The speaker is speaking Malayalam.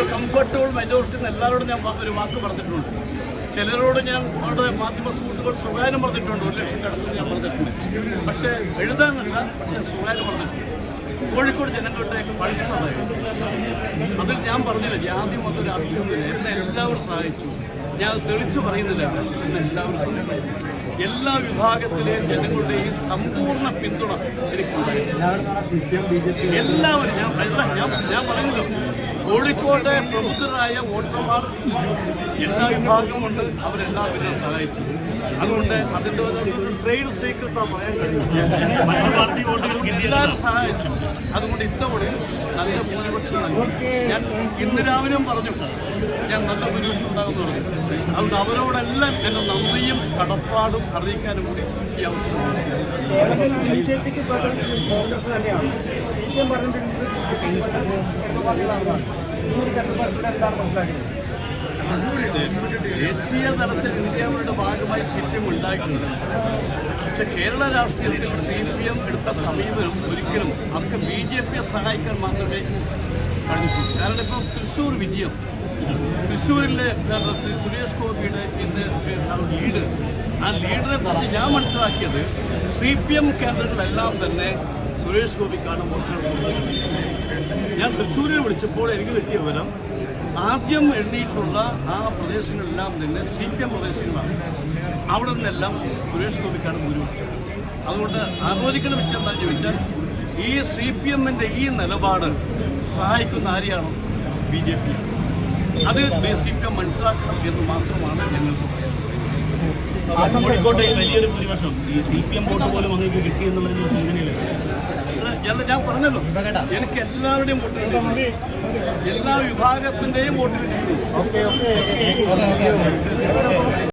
ഒരു കംഫർട്ടബിൾ മെജോറിറ്റി എന്ന് എല്ലാവരോടും ഞാൻ ഒരു വാക്ക് പറഞ്ഞിട്ടുണ്ട്. ചിലരോട് ഞാൻ അവരുടെ മാധ്യമ സുഹൃത്തുക്കൾ സ്വകാര്യം പറഞ്ഞിട്ടുണ്ട്. ഒരു ലക്ഷം കടത്തിൽ ഞാൻ പറഞ്ഞിട്ടുണ്ട്. പക്ഷേ എഴുതാനല്ല പക്ഷേ സ്വകാര്യം പറഞ്ഞിട്ടുണ്ട്. കോഴിക്കോട് ജനങ്ങളുടെ പൾസറായിരുന്നു അതിൽ ഞാൻ പറഞ്ഞില്ല ജാതി മത രാഷ്ട്രീയമൊന്നുമില്ല എന്നെ എല്ലാവരും സഹായിച്ചു. ഞാൻ തെളിച്ചു പറയുന്നില്ല. എന്നെ എല്ലാവരും സഹായിച്ചു. എല്ലാ വിഭാഗത്തിലെയും ജനങ്ങളുടെയും സമ്പൂർണ പിന്തുണ എനിക്കുണ്ടായിരുന്നു. എല്ലാവരും ഞാൻ ഞാൻ ഞാൻ പറഞ്ഞല്ലോ. കോഴിക്കോട്ടെ പ്രമുഖരായ വോട്ടർമാർ എല്ലാ വിഭാഗമുണ്ട്. അവരെല്ലാവരും സഹായിച്ചു. അതുകൊണ്ട് അതിന്റെ ഒരു ട്രേഡ് സീക്രട്ടാണ് പറയാൻ കഴിയും മറ്റു പാർട്ടി വോട്ടുകൾ എല്ലാവരും സഹായിച്ചു. അതുകൊണ്ട് ഇത്തവണ നല്ല ഭൂരിപക്ഷം നൽകി. ഞാൻ ഇന്ന് രാവിലെയും പറഞ്ഞു. ഞാൻ നല്ല ഭൂരിപക്ഷം ഉണ്ടാകുമെന്ന് പറഞ്ഞു. അതുകൊണ്ട് അവരോടെല്ലാം എന്റെ നന്ദിയും കടപ്പാടും അറിയിക്കാനും കൂടി ഈ അവസരം കോൺഗ്രസ് തന്നെയാണ്. സി പി ദേശീയ തലത്തിൽ ഇന്ത്യയുടെ ഭാഗമായി സി ഉണ്ടായിട്ടുണ്ട്. പക്ഷെ കേരള രാഷ്ട്രീയത്തിൽ സി പി എം എടുത്ത സമീപനം ഒരിക്കലും അവർക്ക് ബി ജെ പിയെ സഹായിക്കാൻ മാത്രമേ കഴിഞ്ഞിട്ടുള്ളൂ കാരണം ഇപ്പോൾ തൃശ്ശൂർ വിജയം. തൃശ്ശൂരിലെ ശ്രീ സുരേഷ് ഗോപിയുടെ ഇന്ന് ലീഡ്. ആ ലീഡറെ കുറിച്ച് ഞാൻ മനസ്സിലാക്കിയത് സി പി എം കേന്ദ്രങ്ങളെല്ലാം തന്നെ സുരേഷ് ഗോപിക്കാണ് വോട്ടുകൾ ഞാൻ തൃശ്ശൂരിൽ വിളിച്ചപ്പോൾ എനിക്ക് കിട്ടിയ വിവരം ആദ്യം എണ്ണിയിട്ടുള്ള ആ പ്രദേശങ്ങളെല്ലാം തന്നെ സി പി എം പ്രദേശങ്ങളാണ്. അവിടെ നിന്നെല്ലാം സുരേഷ് ഗോപിക്കാണ് ഭൂരിപക്ഷം അതുകൊണ്ട് ആലോചിക്കുന്ന വിഷയം എന്താണെന്ന് ചോദിച്ചാൽ ഈ സി പി എമ്മിന്റെ ഈ നിലപാട് സഹായിക്കുന്ന ആരെയാണ്? B J P. അത് സി പി എം മനസ്സിലാക്കണം എന്ന് മാത്രമാണ് ഞങ്ങൾക്ക് കോഴിക്കോട്ടെ വലിയൊരു ഭൂരിപക്ഷം. ഈ സി പി എം വോട്ട് പോലും അങ്ങേക്ക് കിട്ടി എന്നുള്ളതിന് സൂചനയില്ല ഞാൻ- പറഞ്ഞല്ലോ. എനിക്ക് എല്ലാവരുടെയും വോട്ട് കിട്ടി. എല്ലാ വിഭാഗത്തിന്റെയും വോട്ട് കിട്ടി